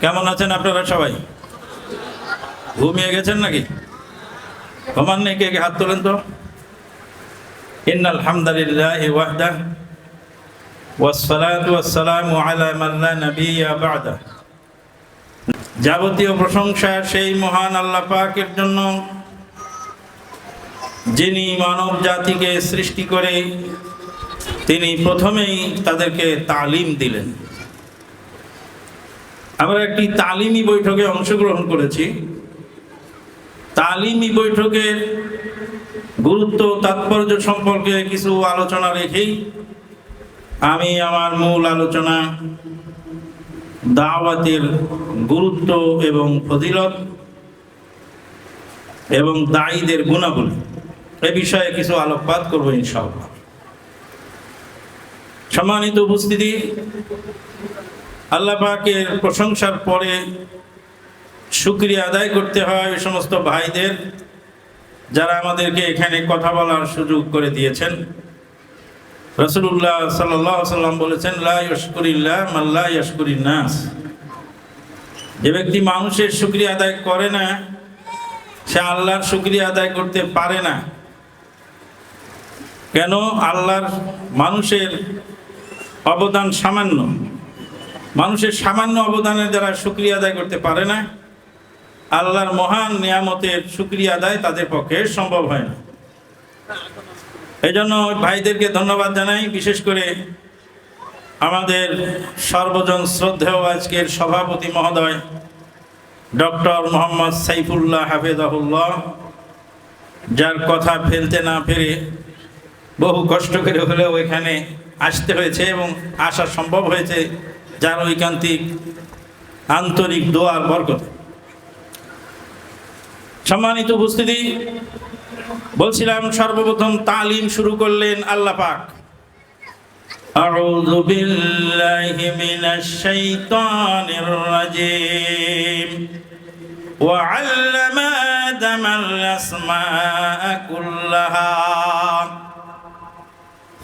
কেমন আছেন আপনারা সবাই? ঘুমিয়ে গেছেন নাকি? ঘুমান নেই, কে হাত তোলেন তো? ইন্নাল হামদালিল্লাহ যাবতীয় প্রশংসা সেই মহান আল্লাহ পাকের জন্য, যিনি মানব জাতিকে সৃষ্টি করে তিনি প্রথমেই তাদেরকে তালিম দিলেন। আমরা একটি তালিমি বৈঠকে অংশগ্রহণ করেছি। তালিমি বৈঠকের গুরুত্ব, তাৎপর্য সম্পর্কে কিছু আলোচনা রেখেই আমি আমার মূল আলোচনা, দাওয়াতের গুরুত্ব এবং ফজিলত এবং দায়ীদের গুণাবলী এ বিষয়ে কিছু আলোকপাত করব ইনশাআল্লাহ। সম্মানিত উপস্থিতি আল্লাহ পাকের প্রশংসার পরে শুক্রিয়া আদায় করতে হয় ওই সমস্ত ভাইদের যারা আমাদেরকে এখানে কথা বলার সুযোগ করে দিয়েছেন। রসুল্লাহ সাল্লাহ সাল্লাম বলেছেন মাল্লা নাস। যে ব্যক্তি মানুষের শুক্রিয়া আদায় করে না, সে আল্লাহর শুক্রিয়া আদায় করতে পারে না। কেন? আল্লাহর মানুষের অবদান সামান্য। মানুষের সামান্য অবদানের দ্বারা শুক্রিয়া আদায় করতে পারে না। আল্লাহর মহান নিয়ামতের শুক্রিয়া আদায় তাদের পক্ষে সম্ভব হয় না। এই জন্য ভাইদেরকে ধন্যবাদ জানাই। বিশেষ করে আমাদের সর্বজন শ্রদ্ধেয় আজকের সভাপতি মহোদয়, ডক্টর মোহাম্মদ সাইফুল্লাহ হাফেজাহুল্লাহ, যার কথা ফেলতে না ফেরে বহু কষ্ট করে হলেও এখানে আসতে হয়েছে এবং আসা সম্ভব হয়েছে। যার ঐকান্তিক আন্তরিক দোয়ার বরকত সম্মানিত উপস্থিতি বলছিলাম সর্বপ্রথম তালিম শুরু করলেন আল্লাহ পাক أعوذ بالله من الشيطان الرجيم وعلم آدم الأسماء كلها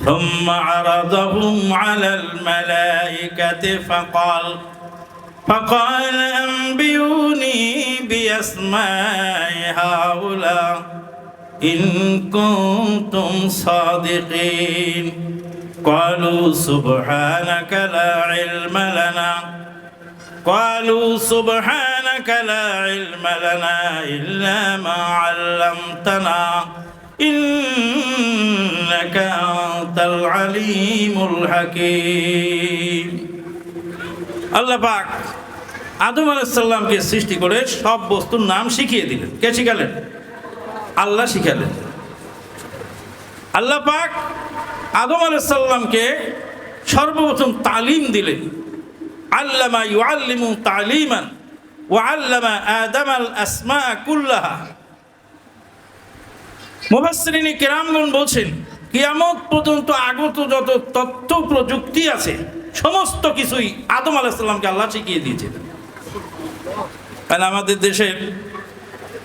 ثم عرضهم على الملائكة فقال فقال أنبئوني بأسماء هؤلاء إن كنتم صادقين. قالوا سبحانك لا علم لنا. قالوا سبحانك لا علم لنا إلا ما علمتنا. إنك আলিমুল হাকিম। আল্লাহ পাক আদম আলাইসাল্লামকে সৃষ্টি করে সব বস্তুর নাম শিখিয়ে দিলেন। কে শিখালেন? আল্লাহ শিখালেন। আল্লাহ পাক আদম আলাইসাল্লামকে সর্বপ্রথম তালিম দিলেন। আল্লামা ইউআল্লিমু তালিমান ও আল্লামা আদম আল আসমা কুল্লাহা। মুবাসরিনী কেরামগণ বলছেন কিয়ামত পর্যন্ত আগত যত তথ্য প্রযুক্তি আছে, সমস্ত কিছুই আদম আলাহিসাল্লামকে আল্লাহ শিখিয়ে দিয়েছিলেন কারণ আমাদের দেশের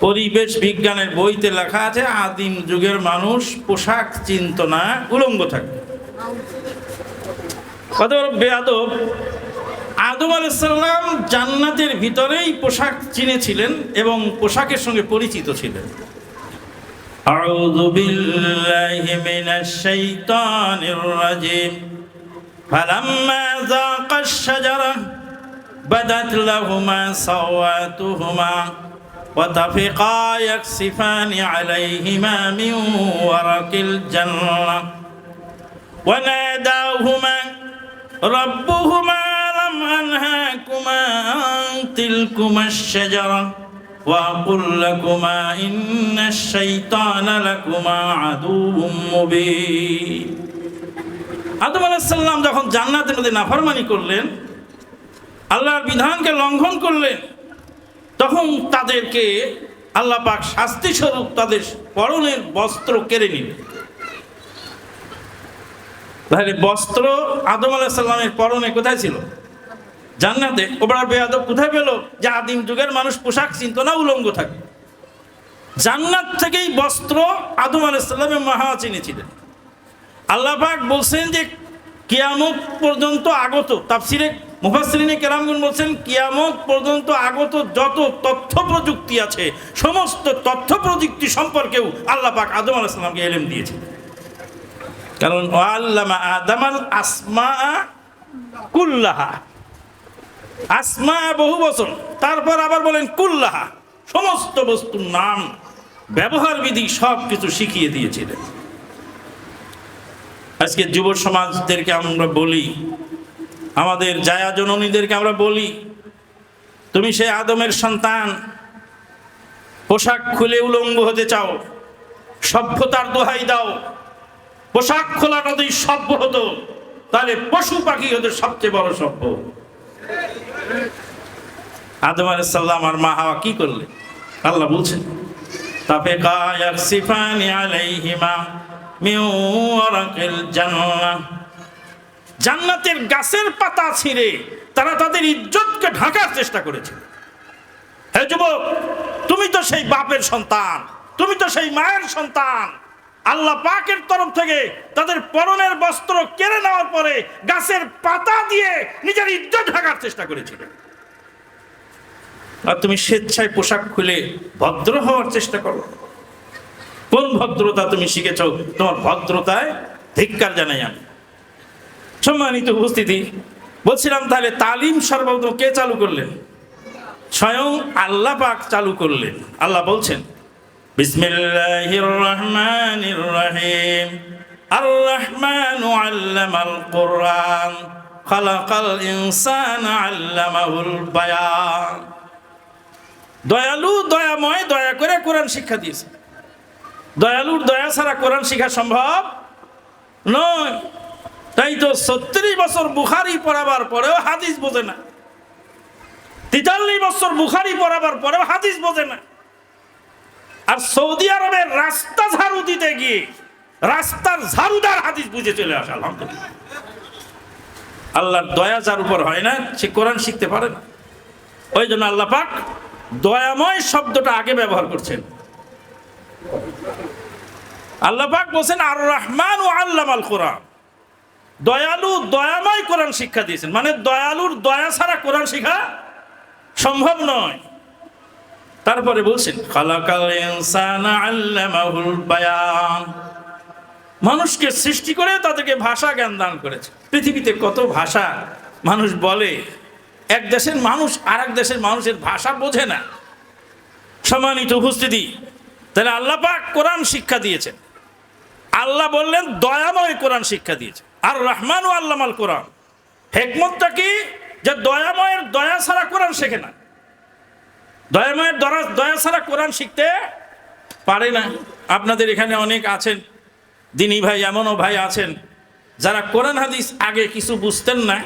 পরিবেশ বিজ্ঞানের বইতে লেখা আছে, আদিম যুগের মানুষ পোশাক, চিন্তনা, উলঙ্গ থাকে। বেয়াদব। আদম আলাইসাল্লাম জান্নাতের ভিতরেই পোশাক চিনেছিলেন এবং পোশাকের সঙ্গে পরিচিত ছিলেন। أعوذ بالله من الشيطان الرجيم. فلما ذاق الشجرة بدت لهما سواتهما وطفقا يكسفان عليهما من ورق الجنة. وناداهما ربهما لم أنهاكما عن تلكما الشجرة. وأقل لكما إن الشيطان لكما عدو مبين আদম আলাইসাল্লাম যখন জান্নাতের মধ্যে নাফরমানি করলেন আল্লাহর বিধানকে লঙ্ঘন করলেন তখন তাদেরকে আল্লাহ পাক শাস্তি স্বরূপ তাদের পরনের বস্ত্র কেড়ে নিলেন তাহলে বস্ত্র আদম আলাহিসাল্লামের পরনে কোথায় ছিল জান্নাতে। ওবার বেয়াদব কোথায় পেল? যে আদিম যুগের মানুষ পোশাক চিনত না উলঙ্গ থাকে। জান্নাত থেকেই বস্ত্র আদম আলাইসাল্লামের মহা চিনেছিলেন। আল্লাহ পাক বলছেন যে, কিয়ামত পর্যন্ত আগত, তাফসিরে মুফাসরিনে কেরামগুন বলছেন, কিয়ামত পর্যন্ত আগত যত তথ্য প্রযুক্তি আছে, সমস্ত তথ্য প্রযুক্তি সম্পর্কেও আল্লাহ পাক আদম আলাইসালামকে এলেম দিয়েছিলেন কারণ আল্লামা আদামাল আসমা কুল্লাহা। আসমা বহু বছর তারপর আবার বলেন, কুল্লাহা, সমস্ত বস্তুর নাম, ব্যবহার বিধি সব কিছু শিখিয়ে দিয়েছিলেন। আজকে যুব সমাজদেরকে আমরা বলি, আমাদের জায়া জননীদেরকে আমরা বলি, তুমি সে আদমের সন্তান, পোশাক খুলে উলঙ্গ হতে চাও, সভ্যতার দোহাই দাও, পোশাক খোলাটা যদি সভ্য হতো, তাহলে পশু পাখি হতো সবচেয়ে বড় সভ্য। আদম আলাইসাল্লাম আর মা হাওয়া কি করলে? আল্লাহ বলছেন তাপে কায়াক সিফানি আলাইহিমা মিউ ওয়ারাকিল জান্নাহ। জান্নাতের গাছের পাতা ছিঁড়ে তারা তাদের ইজ্জতকে ঢাকার চেষ্টা করেছে। হে যুবক, তুমি তো সেই বাপের সন্তান, তুমি তো সেই মায়ের সন্তান। আল্লাহ পাকের তরফ থেকে তাদের পরনের বস্ত্র কেড়ে নেওয়ার পরে গাছের পাতা দিয়ে নিজের ইজ্জত ঢাকার চেষ্টা করেছিল আর তুমি স্বেচ্ছায় পোশাক খুলে ভদ্র হওয়ার চেষ্টা করো। কোন ভদ্রতা তুমি শিখেছ? তোমার ভদ্রতায় ধিক্কার জানাই আমি। সম্মানিত উপস্থিতি, বলছিলাম তাহলে তালিম সর্বপ্রথম কে চালু করলেন? স্বয়ং আল্লাহ পাক চালু করলেন। আল্লাহ বলছেন বিসমিল্লাহির রহমানির রহিম আর রহমান আল্লামাল কোরআন, খালাকাল ইনসানা আল্লামাহুল বায়ান। দয়ালু, দয়াময়, দয়া করে কোরআন শিক্ষা দিয়েছে। দয়ালুর দয়া ছাড়া কোরআন শিক্ষা সম্ভব নয়। তাই তো ছত্রিশ বছর বুখারি পড়াবার পরেও হাদিস বোঝে না। তেতাল্লিশ বছর বুখারি পড়াবার পরেও হাদিস বোঝে না। আর সৌদি আরবের রাস্তা ঝাড়ু দিতে গিয়ে রাস্তার ঝাড়ুদার হাদিস বুঝে চলে আসে, আলহামদুলিল্লাহ। আল্লাহর দয়া যার উপর হয় না, সে কোরআন শিখতে পারে না। ওই জন্য আল্লাহ পাক দয়াময় শব্দটা আগে ব্যবহার করছেন। আল্লাহ পাক বলছেন আর রহমান ও আল্লাম আল কোরআন। দয়ালু দয়াময় কোরআন শিক্ষা দিয়েছেন। মানে দয়ালুর দয়া ছাড়া কোরআন শিখা সম্ভব নয়। তারপরে বলছেন মানুষকে সৃষ্টি করে তাদেরকে ভাষা জ্ঞান দান করেছে। পৃথিবীতে কত ভাষা মানুষ বলে। এক দেশের মানুষ আর এক দেশের মানুষের ভাষা বোঝে না। সম্মানিত উপস্থিতি, তাহলে আল্লাহ পাক কোরআন শিক্ষা দিয়েছেন। আল্লাহ বললেন, দয়াময় কোরআন শিক্ষা দিয়েছে। আর রহমান ও আল্লামাল কোরআন। হেকমতটা কি? যে দয়াময়ের দয়া ছাড়া কোরআন শেখে না। দয়াময়ের দরা দয়া ছাড়া কোরআন শিখতে পারে না। আপনাদের এখানে অনেক আছেন, দিনী ভাই এমনও ভাই আছেন, যারা কোরআন হাদিস আগে কিছু বুঝতেন না।